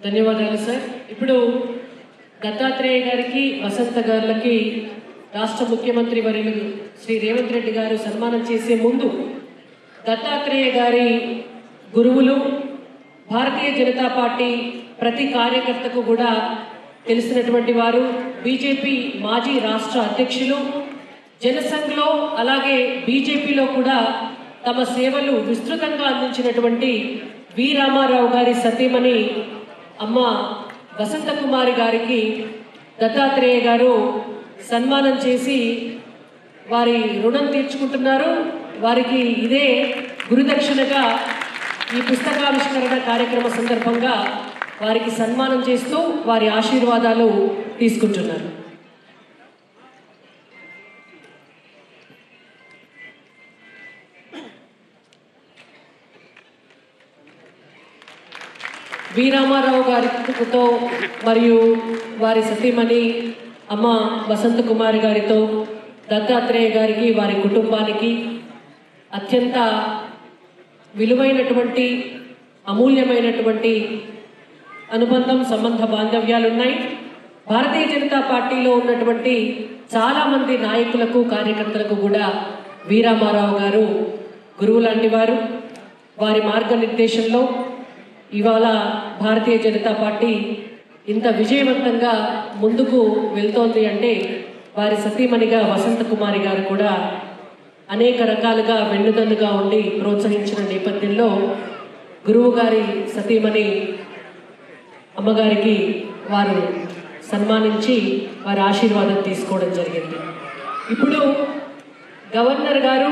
ధన్యవాదాలు సార్. ఇప్పుడు దత్తాత్రేయ గారికి వసంత గారులకి రాష్ట్ర ముఖ్యమంత్రి వర్యులు శ్రీ రేవంత్ రెడ్డి గారు సన్మానం చేసే ముందు దత్తాత్రేయ గారి గురువులు భారతీయ జనతా పార్టీ ప్రతి కార్యకర్తకు కూడా తెలిసినటువంటి వారు బీజేపీ మాజీ రాష్ట్ర అధ్యక్షులు జనసంఘ్లో అలాగే బీజేపీలో కూడా తమ సేవలు విస్తృతంగా అందించినటువంటి వి రామారావు గారి సతీమణి అమ్మ వసంత కుమారి గారికి దత్తాత్రేయ గారు సన్మానం చేసి వారి రుణం తీర్చుకుంటున్నారు. వారికి ఇదే గురుదక్షిణగా ఈ పుస్తకావిష్కరణ కార్యక్రమ సందర్భంగా వారికి సన్మానం చేస్తూ వారి ఆశీర్వాదాలు తీసుకుంటున్నారు. వీరామారావు గారితో మరియు వారి సతీమణి అమ్మ వసంత కుమారి గారితో దత్తాత్రేయ గారికి వారి కుటుంబానికి అత్యంత విలువైనటువంటి అమూల్యమైనటువంటి అనుబంధం సంబంధ బాంధవ్యాలు ఉన్నాయి భారతీయ జనతా పార్టీలో ఉన్నటువంటి చాలామంది నాయకులకు కార్యకర్తలకు కూడా వీరామారావు గారు గురువు లాంటి వారు వారి మార్గనిర్దేశంలో ఇవాళ భారతీయ జనతా పార్టీ ఇంత విజయవంతంగా ముందుకు వెళ్తోంది అంటే వారి సతీమణిగా వసంత కుమారి గారు కూడా అనేక రకాలుగా వెన్నుదన్నుగా ఉండి ప్రోత్సహించిన నేపథ్యంలో గురువు గారి సతీమణి అమ్మగారికి వారు సన్మానించి వారి ఆశీర్వాదం తీసుకోవడం జరిగింది. ఇప్పుడు గవర్నర్ గారు